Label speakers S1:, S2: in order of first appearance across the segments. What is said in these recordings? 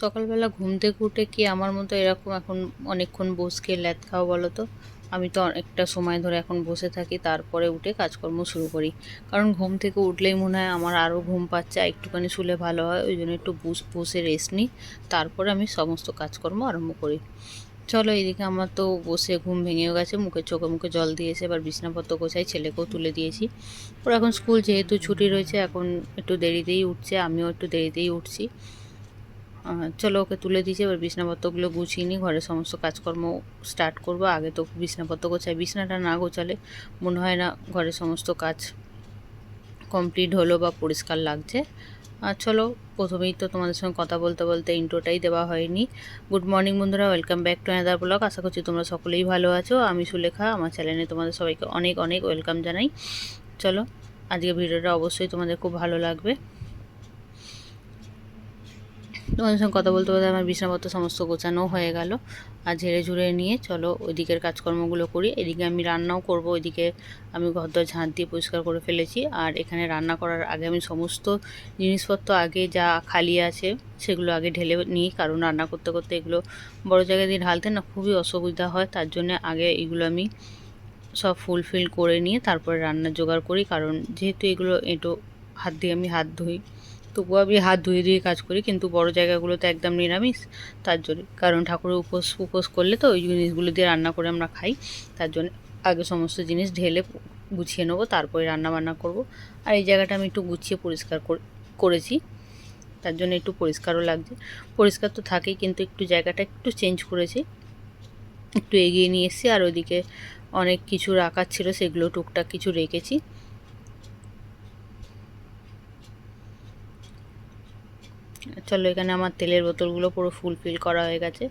S1: সকালবেলা ঘুম থেকে উঠে কি আমার মতো এরকম এখন অনেকক্ষণ বসকে ল্যাদ খাও বলো তো? আমি তো অনেকটা সময় ধরে এখন বসে থাকি, তারপরে উঠে কাজকর্ম শুরু করি। কারণ ঘুম থেকে উঠলেই মনে হয় আমার আরও ঘুম পাচ্ছে একটুখানি শুলে ভালো হয়, ওই জন্য একটু বুস, বসে রেস্ট নিই, তারপরে আমি সমস্ত কাজকর্ম আরম্ভ করি। চলো এদিকে আমার তো বসে ঘুম ভেঙেও গেছে, মুখে চোখে মুখে জল দিয়েছে, এবার বিছনাপত্র গোছাই ছেলেকেও তুলে দিয়েছি। ওর এখন স্কুল যেহেতু ছুটি রয়েছে, এখন একটু দেরিতেই উঠছে, আমিও একটু দেরিতেই উঠছি। চলো ওকে তুলে দিয়েছি, এবার বিছনাপত্রগুলো গুছিয়ে নিই, ঘরের সমস্ত কাজকর্ম স্টার্ট করব। আগে তো বিছনাপত্র গোছাই, বিছনাটা না গোছালে মনে হয় না ঘরের সমস্ত কাজ কমপ্লিট হলো বা পরিষ্কার লাগছে। আর চলো, প্রথমেই তো তোমাদের সঙ্গে কথা বলতে বলতে ইন্ট্রোটাই দেওয়া হয়নি। গুড মর্নিং বন্ধুরা welcome back to another blog আশা করছি তোমরা সকলেই ভালো আছো। আমি সুলেখা, আমার চ্যানেলে তোমাদের সবাইকে অনেক অনেক ওয়েলকাম জানাই। চলো আজকে ভিডিওটা অবশ্যই তোমাদের খুব ভালো লাগবে। তোমাদের সঙ্গে কথা বলতে বলতে আমার বিছানাপত্র সমস্ত গোছানো হয়ে গেল। আর ঝেড়ে ঝুড়ে নিয়ে চলো ওইদিকের কাজকর্মগুলো করি। এদিকে আমি রান্নাও করব, ওইদিকে আমি ঘরদর ঝাঁট দিয়ে পরিষ্কার করে ফেলেছি। আর এখানে রান্না করার আগে আমি সমস্ত জিনিসপত্র আগে যা খালি আছে সেগুলো আগে ঢেলে নিই। কারণ রান্না করতে করতে এগুলো বড় জায়গায় দিয়ে ঢালতে না খুবই অসুবিধা হয়। তার জন্য আগে এগুলো আমি সব ফুলফিল করে নিয়ে তারপরে রান্নার জোগাড় করি। কারণ যেহেতু এগুলো এঁটো হাত দিয়ে আমি হাত ধুই তবুও আমি হাত ধুয়ে ধুয়ে কাজ করি, কিন্তু বড় জায়গাগুলোতে একদম নিরামিষ, তার জন্য, কারণ ঠাকুরের উপোস উপোস করলে তো ওই জিনিসগুলো দিয়ে রান্না করে আমরা খাই, তার জন্য আগে সমস্ত জিনিস ঢেলে গুছিয়ে নেব, তারপরে রান্না বান্না করব, আর এই জায়গাটা আমি একটু গুছিয়ে পরিষ্কার করেছি, তার জন্য একটু পরিষ্কারও লাগছে, পরিষ্কার তো থাকেই, কিন্তু একটু জায়গাটা একটু চেঞ্জ করেছি, একটু এগিয়ে নিয়ে এসেছি, আর ওইদিকে অনেক কিছু রাখার ছিল, সেগুলো টুকটাক কিছু রেখেছি চলো এখানে আমার তেলের বোতলগুলো পুরো ফুলফিল করা হয়ে গেছে।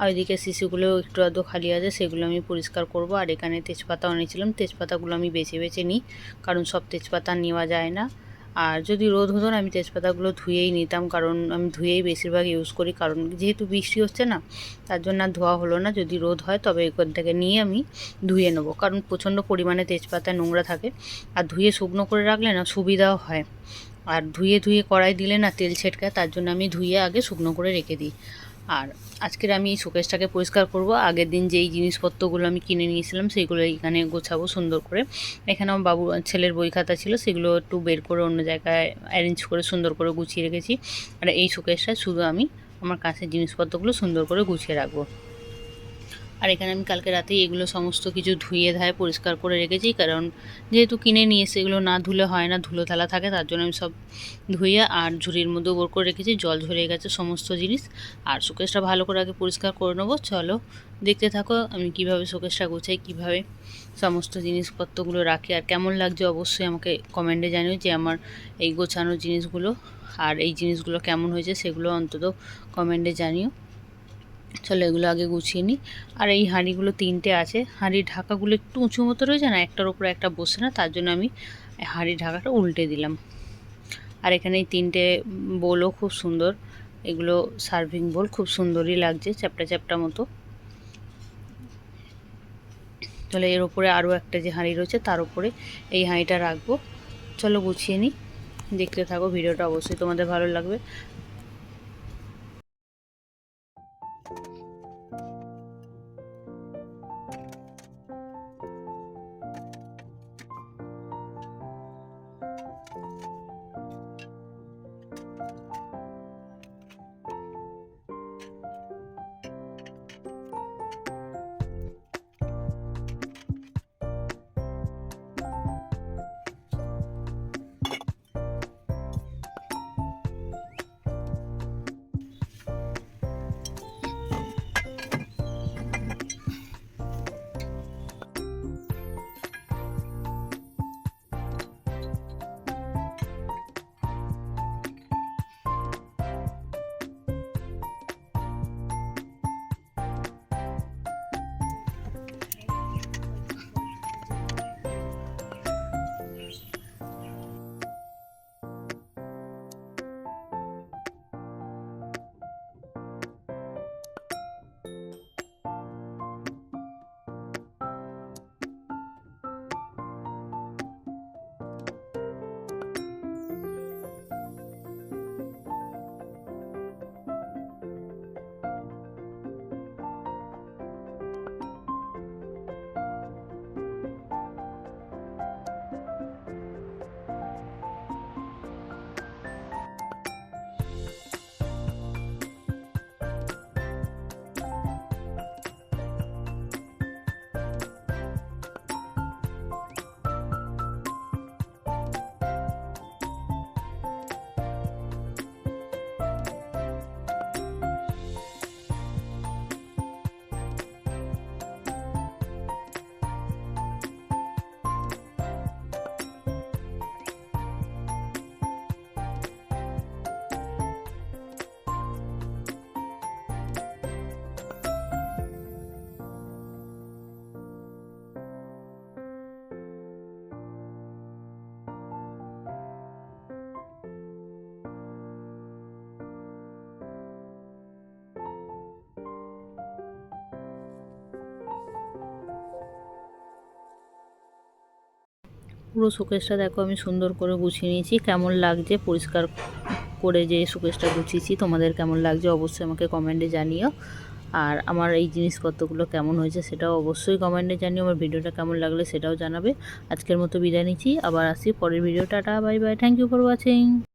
S1: আর ওইদিকে শিশুগুলো একটু আধটু খালি আছে, সেগুলো আমি পরিষ্কার করব। আর এখানে তেজপাতা এনেছিলাম, তেজপাতাগুলো আমি বেছে বেছে নিই, কারণ সব তেজপাতা নেওয়া যায় না। আর যদি রোদ হতো না, আমি তেজপাতাগুলো ধুয়েই নিতাম, কারণ আমি ধুয়েই বেশিরভাগ ইউজ করি, কারণ যেহেতু বৃষ্টি হচ্ছে না, তার জন্য আর ধোয়া হলো না। যদি রোদ হয়, তবে এখান থেকে নিয়ে আমি ধুয়ে নেব, কারণ প্রচণ্ড পরিমাণে তেজপাতা নোংরা থাকে। আর ধুয়ে শুকনো করে রাখলে না সুবিধাও হয়। আর ধুয়ে ধুয়ে কড়াই দিলে না তেল ছেটকায় তার জন্য আমি ধুয়ে আগে শুকনো করে রেখে দিই। আর আজকের আমি এই শোকেসটাকে পরিষ্কার করব। আগের দিন যেই জিনিসপত্রগুলো আমি কিনে নিয়েছিলাম সেইগুলো এখানে গোছাবো সুন্দর করে। এখানে আমার বাবু, ছেলের বই খাতা ছিল, সেগুলো একটু বের করে অন্য জায়গায় অ্যারেঞ্জ করে সুন্দর করে গুছিয়ে রেখেছি। আর এই শোকেসটা শুধু আমি আমার কাছের জিনিসপত্রগুলো সুন্দর করে গুছিয়ে রাখব। আর এখানে আমি কালকে রাতেই এগুলো সমস্ত কিছু ধুয়ে ধায়ে পরিষ্কার করে রেখেছি, কারণ যেহেতু কিনে নিয়ে এসে এগুলো না ধুলে হয় না, ধুলো থালা থাকে, তার জন্য আমি সব ধুয়ে আর ঝুড়ির মধ্যে ওপর করে রেখেছি, জল ঝরে গেছে সমস্ত জিনিস। আর শোকেসটা ভালো করে আগে পরিষ্কার করে নেব, চলো দেখতে থাকো আমি কীভাবে শোকেসটা গোছাই, কীভাবে সমস্ত জিনিসপত্রগুলো রাখি, আর কেমন লাগছে অবশ্যই আমাকে কমেন্টে জানিও যে আমার এই গোছানো জিনিসগুলো আর এই জিনিসগুলো কেমন হয়েছে সেগুলো অন্তত কমেন্টে জানিও। চলো এগুলো আগে গুছিয়ে নিই। আর এই হাঁড়িগুলো তিনটে আছে। হাঁড়ির ঢাকাগুলো একটু উঁচু মতো রয়েছে না, একটার উপরে একটা বসে না, তার জন্য আমি হাঁড়ির ঢাকাটা উল্টে দিলাম। আর এখানে এই তিনটে বোলও খুব সুন্দর। এগুলো সার্ভিং বোল, খুব সুন্দরই লাগছে, চ্যাপটা চ্যাপটা মতো। তাহলে এর উপরে আরও একটা যে হাঁড়ি রয়েছে, তার উপরে এই হাঁড়িটা রাখব। চলো গুছিয়ে নিই। দেখতে থাকো, ভিডিওটা অবশ্যই তোমাদের ভালো লাগবে। পুরো শোকেসটা দেখো, আমি সুন্দর করে গুছিয়ে নিয়েছি। কেমন লাগছে? পরিষ্কার করে যে শোকেসটা গুছিয়েছি, তোমাদের কেমন লাগছে অবশ্যই আমাকে কমেন্টে জানিও। আর আমার এই জিনিসপত্রগুলো কেমন হয়েছে সেটাও অবশ্যই কমেন্টে জানিও, আমার ভিডিওটা কেমন লাগলে সেটাও জানাবে। আজকের মতো বিদায় নিচ্ছি, আবার আসি পরের ভিডিওটা bye bye thank you for watching